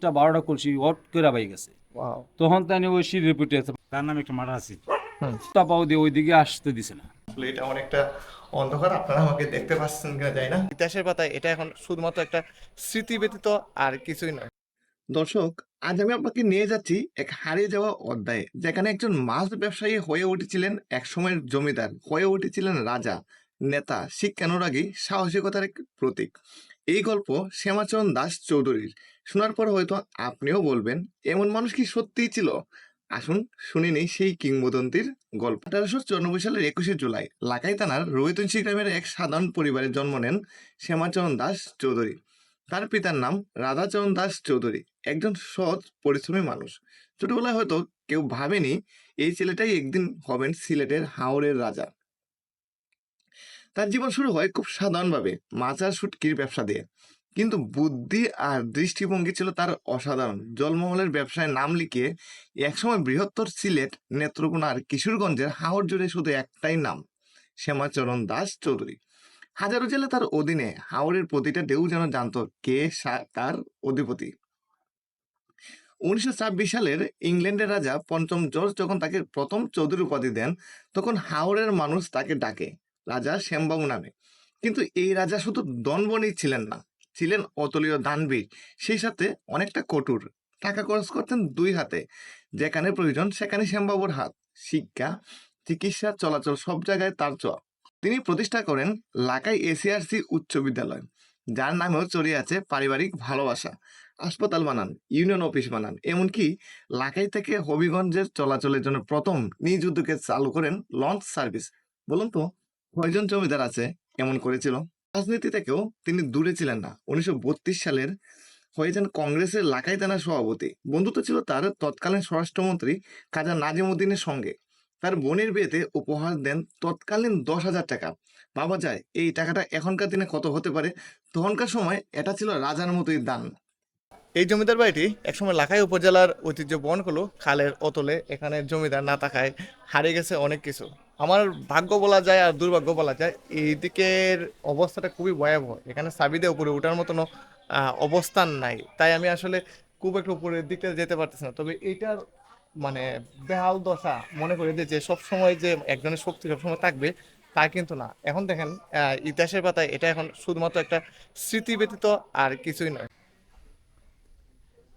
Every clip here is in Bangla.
দশটা বারোটা কলসি অট করে পাই গেছে। তখন তাই ওই সিঁড়ির পিঠে তার নামে একটা মাঠা আছে। দিয়ে ওইদিকে আসতে দিছে না। আসলে এটা অনেকটা অন্ধকার আপনারা আমাকে দেখতে পাচ্ছেন কিনা যায় না। ইতিহাসের পাতায় এটা এখন শুধুমাত্র একটা স্মৃতি ব্যতীত আর কিছুই নয়। দর্শক আজ আমি আপনাকে নিয়ে যাচ্ছি এক হারিয়ে যাওয়া অধ্যায়ে যেখানে একজন মাছ ব্যবসায়ী হয়ে উঠেছিলেন এক সময়ের জমিদার হয়ে উঠেছিলেন রাজা নেতা শিক্ষানুরাগী সাহসিকতার এক প্রতীক। এই গল্প শ্যামাচরণ দাস চৌধুরীর। শোনার পর হয়তো আপনিও বলবেন, এমন মানুষ কি সত্যিই ছিল? আসুন শুনে নেই সেই কিংবদন্তির গল্প। আঠারোশো চুরানব্বই সালের একুশে জুলাই লাকাই থানার রোহিতনশী গ্রামের এক সাধারণ পরিবারে জন্ম নেন শ্যামাচরণ দাস চৌধুরী। তার পিতার নাম রাধাচরণ দাস চৌধুরী, একজন সৎ, পরিশ্রমী মানুষ। ছোটবেলায় হয়তো কেউ ভাবেনি, এই ছেলেটাই একদিন হবেন সিলেটের হাওড়ের রাজা। তার জীবন শুরু হয় খুব সাধারণভাবে মাছ আর শুটকির ব্যবসা দিয়ে। কিন্তু বুদ্ধি আর দৃষ্টিভঙ্গি ছিল তার অসাধারণ। জলমহলের ব্যবসায় নাম লিখিয়ে একসময় বৃহত্তর সিলেট, নেত্রকোনা আর কিশোরগঞ্জের হাওড় জুড়ে শুধু একটাই নাম, শ্যামাচরণ দাস চৌধুরী। হাজারো জেলে তার অধীনে হাওড়ের প্রতিটা ঢেউ যেন জানত কে তার অধিপতি। উনিশশো ছাব্বিশ সালের ইংল্যান্ডের রাজা পঞ্চম জর্জ যখন তাকে প্রথম চৌধুরী উপাধি দেন, তখন হাওড়ের মানুষ তাকে ডাকে। রাজা শ্যামবাবু নামে। কিন্তু এই রাজা শুধু দনবনই ছিলেন না, ছিলেন অতুলীয় দানবীর। সেই সাথে অনেকটা কঠোর। টাকা খরচ করতেন দুই হাতে। যেখানে প্রয়োজন, সেখানে শ্যামবাবুর হাত। শিক্ষা, চিকিৎসা, চলাচল সব জায়গায় তার ছোঁয়া তিনি প্রতিষ্ঠা করেন লাকাই এসিআরসি উচ্চ বিদ্যালয়। যার নামেও চড়িয়ে আছে পারিবারিক ভালোবাসা। হাসপাতাল বানান, ইউনিয়ন অফিস বানান, এমনকি লাকাই থেকে হবিগঞ্জের চলাচলের জন্য প্রথম নিজ উদ্যোগে চালু করেন লঞ্চ সার্ভিস। বলুন তো কয়জন জমিদার আছে এমন করেছিল? রাজনীতি থেকেও তিনি দূরে ছিলেন না। উনিশশো বত্রিশ সালের যান কংগ্রেসের লাকাই থানার সভাপতি। বন্ধুত্ব ছিল তার তৎকালীন স্বরাষ্ট্রমন্ত্রী কাজা নাজিমুদ্দিনের সঙ্গে। তার বোনের বিয়েতে উপহার দেন তৎকালীন দশ হাজার টাকা। ভাবা যায় এই টাকাটা এখনকার দিনে কত হতে পারে? তখনকার সময় এটা ছিল রাজার মতোই দান। এই জমিদার বাড়িটি একসময় লাখাই উপজেলার ঐতিহ্য বহন করল। খালের অতলে এখানে জমিদার না থাকায় হারিয়ে গেছে অনেক কিছু। আমার ভাগ্য বলা যায় আর দুর্ভাগ্য বলা যায় এই দিকের অবস্থাটা খুবই ভয়াবহ। এখানে সাবিদে উপরে ওঠার মতনও অবস্থান নাই। তাই আমি আসলে খুব একটু উপরের দিকটা যেতে পারতেছি না। তবে এইটার মানে বেহাল দশা মনে করি যে সব সময় যে একজনের শক্তি সবসময় থাকবে, তা কিন্তু না। এখন দেখেন ইতিহাসের পাতায় এটা এখন শুধুমাত্র একটা স্মৃতি ব্যতীত আর কিছুই নয়।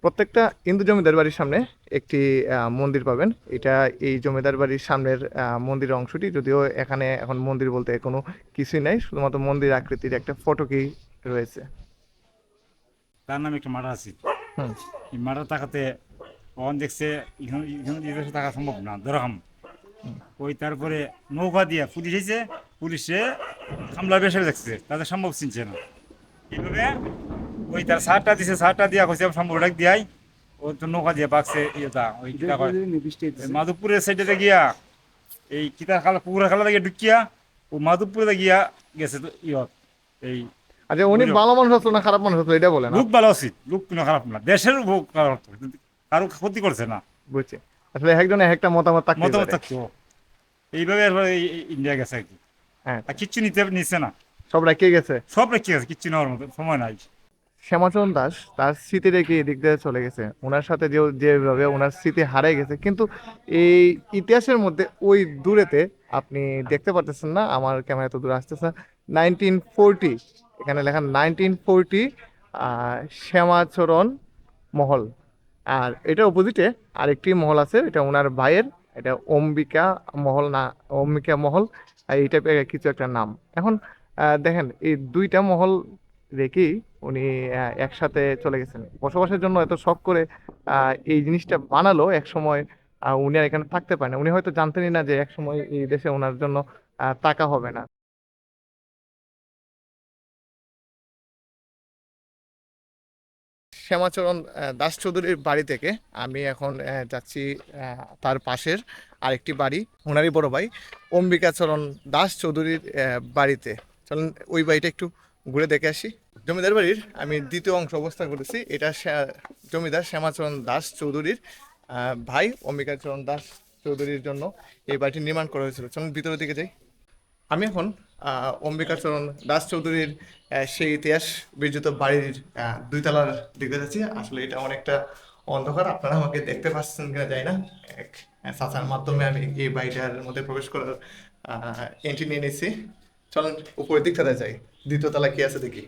প্রত্যেকটা হিন্দু জমিদার বাড়ির সামনে একটি মন্দির পাবেন। এটা এই জমিদার বাড়ির সামনের মন্দিরের অংশটি। যদিও এখানে এখন মন্দির বলতে কোনো কিছুই নাই শুধুমাত্র মন্দির আকৃতির একটা ফটোকেই রয়েছে। তার নামে একটা মাঠা আছে। এই মাঠা টাকাতে অন দেখছে এখানে থাকা সম্ভব না দরকাম ওই তারপরে নৌকা দিয়ে পুলিশ এসে পুলিশে হামলা বেসে দেখছে তাদের সম্ভব চিনছে না। এইভাবে ওই তার সারটা দিছে সারটা দিয়া কইছে সম্ভব ডাক দিয়াই। ও তো নৌকা দিয়ে পাকছে ইয়েটা ওই কিতা কয় মাধবপুরের সাইডে গিয়া এই কিতা খালা পুরা খালা গিয়ে ঢুকিয়া ও মাধবপুরে গিয়া গেছে তো ইয়ত এই আচ্ছা উনি ভালো মানুষ আসলো না খারাপ মানুষ আসলো এটা বলেন লোক ভালো উচিত লোক কোনো খারাপ না দেশের ভোগ খারাপ কারও ক্ষতি করছে না। বুঝছে। আসলে একজন একটা মতামত থাকতে মতামত থাকতো এইভাবে ইন্ডিয়া গেছে আর কি। হ্যাঁ। আর কিচ্ছু নিতে নিচ্ছে না। সব রাখিয়ে গেছে। সব রেখে গেছে কিচ্ছু নেওয়ার মতো সময় নাই। শ্যামাচরণ দাস, তার স্মৃতি রেখে এদিক দিয়ে চলে গেছে। ওনার সাথে যে যেভাবে ওনার স্মৃতি হারাই গেছে, কিন্তু এই ইতিহাসের মধ্যে ওই দূরেতে আপনি দেখতে পারতেছেন না, আমার ক্যামেরা তো দূরে আসতেছে না। নাইনটিন ফোরটি, এখানে লেখা নাইনটিন ফোরটি শ্যামাচরণ মহল। আর এটার অপোজিটে আরেকটি মহল আছে, এটা ওনার ভাইয়ের, এটা অম্বিকা মহল না, অম্বিকা মহল এই টাইপের কিছু একটা নাম। এখন দেখেন, এই দুইটা মহল রেখেই উনি একসাথে চলে গেছেন। বসবাসের জন্য এত শখ করে এই জিনিসটা বানালো এক সময় আহ, উনি আর এখানে থাকতে পারেন। উনি হয়তো জানতেনই না যে এক সময় এই দেশে ওনার জন্য টাকা হবে না। শ্যামাচরণ দাস চৌধুরীর বাড়ি থেকে আমি এখন যাচ্ছি তার পাশের আরেকটি বাড়ি ওনারই বড় ভাই অম্বিকাচরণ দাস চৌধুরীর বাড়িতে। চলুন ওই বাড়িটা একটু ঘুরে দেখে আসি। জমিদার বাড়ির আমি দ্বিতীয় অংশ অবস্থান করেছি। এটা জমিদার শ্যামাচরণ দাস চৌধুরীর ভাই অম্বিকাচরণ দাস চৌধুরীর জন্য এই বাড়িটি নির্মাণ করা হয়েছিল। চলুন ভিতরের দিকে যাই। আমি এখন অম্বিকাচরণ দাস চৌধুরীর সেই ইতিহাস বিরচিত বাড়ির দুইতলার দিকে যাচ্ছি। আসলে এটা অনেকটা অন্ধকার। আপনারা আমাকে দেখতে পাচ্ছেন কিনা যাই না। এক চাচার মাধ্যমে আমি এই বাড়িটার মধ্যে প্রবেশ করার এন্ট্রি নিয়ে নিচ্ছি চলুন উপরের দিকটাতে যাই। দ্বিতীয় তলা কি আছে দেখি।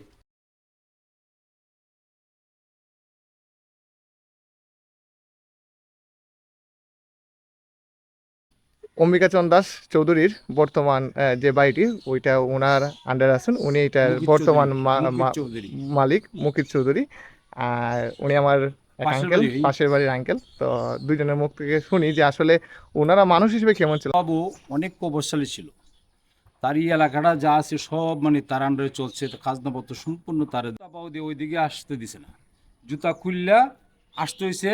অম্বিকাচরণ দাস চৌধুরীর বর্তমান যে বাড়িটি ওইটা ওনার আন্ডার আছেন। উনি এটার বর্তমান মালিক মুকিত চৌধুরী। আর উনি আমার আঙ্কেল পাশের বাড়ির আঙ্কেল তো দুইজনের মুখ থেকে শুনি যে আসলে ওনারা মানুষ হিসেবে কেমন ছিল? বাবু অনেক প্রভাবশালী ছিল। তার এই এলাকাটা যা আছে সব মানে তার আন্ডারে চলছে খাজনাপত্র সম্পূর্ণ তার দিয়ে ওইদিকে আসতে দিছে না। জুতা খুললা আসতে হয়েছে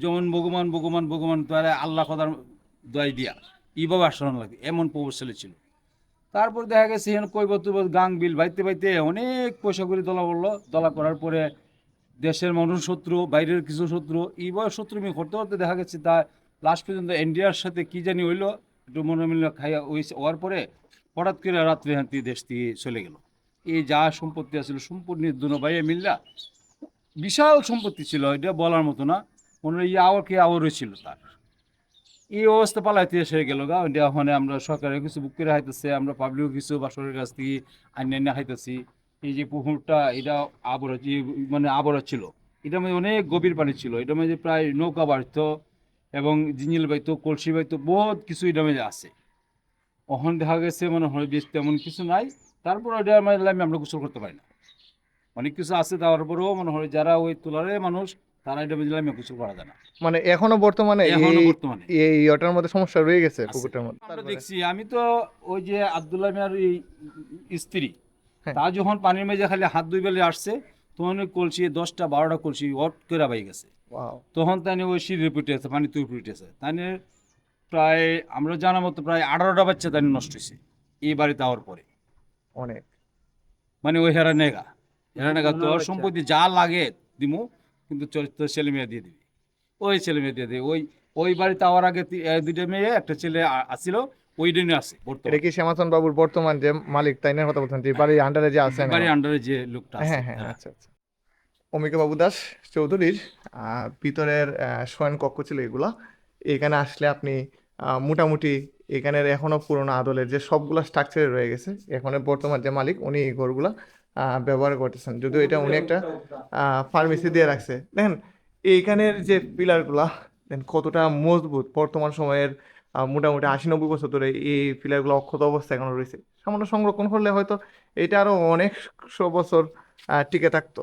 যেমন ভগবান ভগবান ভগবান, তার আল্লাহ খদার দয় দিয়া। এইভাবে আসানো লাগে, এমন প্রভাবশালী ছিল তারপর দেখা গেছে এখানে কৈবত গাং বিল বাইতে বাইতে অনেক পয়সা করে দলা বলল দলা করার পরে দেশের মানুষ শত্রু, বাইরের কিছু শত্রু, এইভাবে শত্রু মিলে করতে করতে দেখা গেছে, তা লাস্ট পর্যন্ত ইন্ডিয়ার সাথে কি জানি হইল, একটু মনে মিলে খাইয়া ওই হওয়ার পরে হঠাৎ করে রাত্রে হাঁটি দেশ দিয়ে চলে গেল। এই যা সম্পত্তি আছিল সম্পূর্ণ দুনো ভাইয়ে মিল্লা। বিশাল সম্পত্তি ছিল, এটা বলার মতো না। মনে হয় আওয়ার কি আওয়ারও ছিল তার। এই অবস্থা পালাইতে এসে গেল গা। ওখানে আমরা সরকারের কিছু বুক করে হাইতেছে আমরা পাবলিকও কিছু বা বাসরের কাছ থেকে আইনে হাইতেছি এই যে পুকুরটা, এটা আবরা মানে আবরা ছিল। এটার মধ্যে অনেক গভীর পানি ছিল। এটার মধ্যে প্রায় নৌকা বাড়তো এবং জিঞ্জিল বাইতো কলসি বাইতো বহুত কিছু এটার মধ্যে আছে। ওখানে দেখা গেছে মানে হয় বেশ তেমন কিছু নাই। তারপর ওটা মানে আমি আমরা গোসল করতে পারি না। অনেক কিছু আছে তারপরেও মনে হয় যারা ওই তোলারে মানুষ তারা এটা বুঝলে আমি গোসল করা যায় না। মানে এখনও বর্তমানে এখনও এই বর্তমানে। এই ওটার মধ্যে সমস্যা রয়ে গেছে। পুকুরটার মধ্যে? আমরা দেখছি আমি তো ওই যে আবদুল্লাহ মিয়ার এই স্ত্রী হ্যাঁ। তা যখন পানির মেঝে খালি হাত দুই বেলে আসছে তখন কলসি দশটা বারোটা কলসি অট করে বাই গেছে। তখন তাই ওই পিটে আছে পানি তুই পিটে আছে। তাই প্রায় আমরা জানা মতো প্রায় আঠারোটা বাচ্চা তাই নষ্ট হয়েছে এই বাড়িতে আওয়ার পরে। অনেক। মানে ওই হেরা নেগা। হেরা নেগা তোর সম্পত্তি যা লাগে দিমু কিন্তু চল- তোর ছেলে মেয়ে দিয়ে দিবি। ওই ছেলে মেয়ে দিয়ে দিবি ওই ওই বাড়িতে আওয়ার আগে দুইটা মেয়ে একটা ছেলে আসছিল ওই দিনে আছে এটা কি শ্যামাচন বাবুর বর্তমান যে মালিক তাই না? কথা বলছেন যে বাড়ির আন্ডারে যে আছেন বাড়ির আন্ডারে যে লোকটা হ্যাঁ হ্যাঁ আচ্ছা আচ্ছা। অমিকা বাবু দাস চৌধুরীর ভিতরের শয়ন কক্ষ ছিল এগুলা। এখানে আসলে আপনি মোটামুটি এখানের এখনও পুরোনো আদলের যে সবগুলো স্ট্রাকচারে রয়ে গেছে এখন বর্তমান যে মালিক, উনি এই ঘরগুলা ব্যবহার করতেছেন। যদিও এটা উনি একটা ফার্মেসি দিয়ে রাখছে। দেখেন, এইখানের যে পিলারগুলা দেন কতটা মজবুত বর্তমান সময়ের মোটামুটি আশি নব্বই বছর ধরে এই পিলারগুলো অক্ষত অবস্থায় এখনও রয়েছে। সামান্য সংরক্ষণ করলে হয়তো এটা আরও অনেকশো বছর টিকে থাকতো।